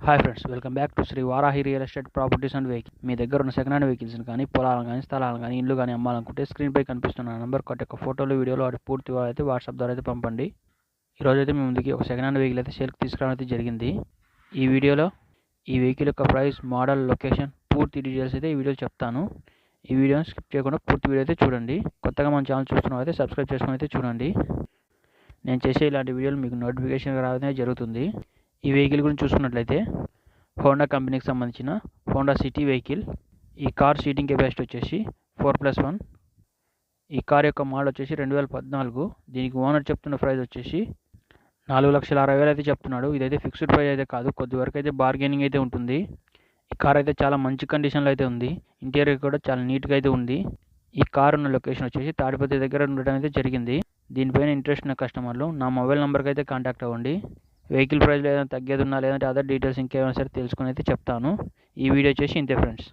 Hi friends welcome back to Shri Varahi real estate properties and vehicle మీ దగ్గర ఉన్న second hand వెహికల్స్ని కానీ పొలాలను కానీ స్థలాలను కానీ ఇల్లు కానీ అమ్మాలనుకుంటే స్క్రీన్పై కనిపిస్తున్న నెంబర్ కొట్టి ఒక ఫోటోలు వీడియోలు వాటి పూర్తి వివరాలు అయితే వాట్సాప్ ద్వారా అయితే పంపండి. ఈరోజు అయితే మీ ముందుకి ఒక సెకండ్ హ్యాండ్ వెహికల్ అయితే సేల్కి తీసుకురావడం అయితే జరిగింది. ఈ వీడియోలో ఈ వెహికల్ యొక్క ప్రైస్ మోడల్ లొకేషన్ పూర్తి డీటెయిల్స్ అయితే ఈ వీడియోలో చెప్తాను. ఈ వీడియోని స్కిప్ చేయకుండా పూర్తి వీడియో అయితే చూడండి. కొత్తగా మన ఛానల్ చూస్తున్న అయితే సబ్స్క్రైబ్ చేసుకుని అయితే చూడండి. నేను చేసే ఇలాంటి వీడియోలు మీకు నోటిఫికేషన్ రావడమే జరుగుతుంది. ఈ వెహికల్ గురించి చూసుకున్నట్లయితే హోండా కంపెనీకి సంబంధించిన హోండా సిటీ వెహికల్ ఈ కార్ సీటింగ్ కెపాసిటీ వచ్చేసి ఫోర్ ప్లస్ వన్ ఈ కార్ యొక్క మోడల్ వచ్చేసి రెండు వేల పద్నాలుగు. దీనికి ఓనర్ చెప్తున్న ప్రైస్ వచ్చేసి నాలుగు లక్షల అరవై వేలు అయితే చెప్తున్నాడు. ఇదైతే ఫిక్స్డ్ ప్రైస్ అయితే కాదు. కొద్ది వరకు అయితే బార్గెనింగ్ అయితే ఉంటుంది. ఈ కార్ అయితే చాలా మంచి కండిషన్లో అయితే ఉంది. ఇంటీరియర్ కూడా చాలా నీట్గా అయితే ఉంది. ఈ కార్ ఉన్న లొకేషన్ వచ్చేసి తాడిపత్రి దగ్గర ఉండడం అయితే జరిగింది. దీనిపైన ఇంట్రెస్ట్ ఉన్న కస్టమర్లు నా మొబైల్ నెంబర్కి అయితే కాంటాక్ట్ అవ్వండి. వెహికల్ ప్రైస్లో ఏదైనా తగ్గేది ఉన్నా లేదంటే అదర్ డీటెయిల్స్ ఇంకేమైనా సరే తెలుసుకుని అయితే చెప్తాను. ఈ వీడియో వచ్చేసి ఇంతే ఫ్రెండ్స్.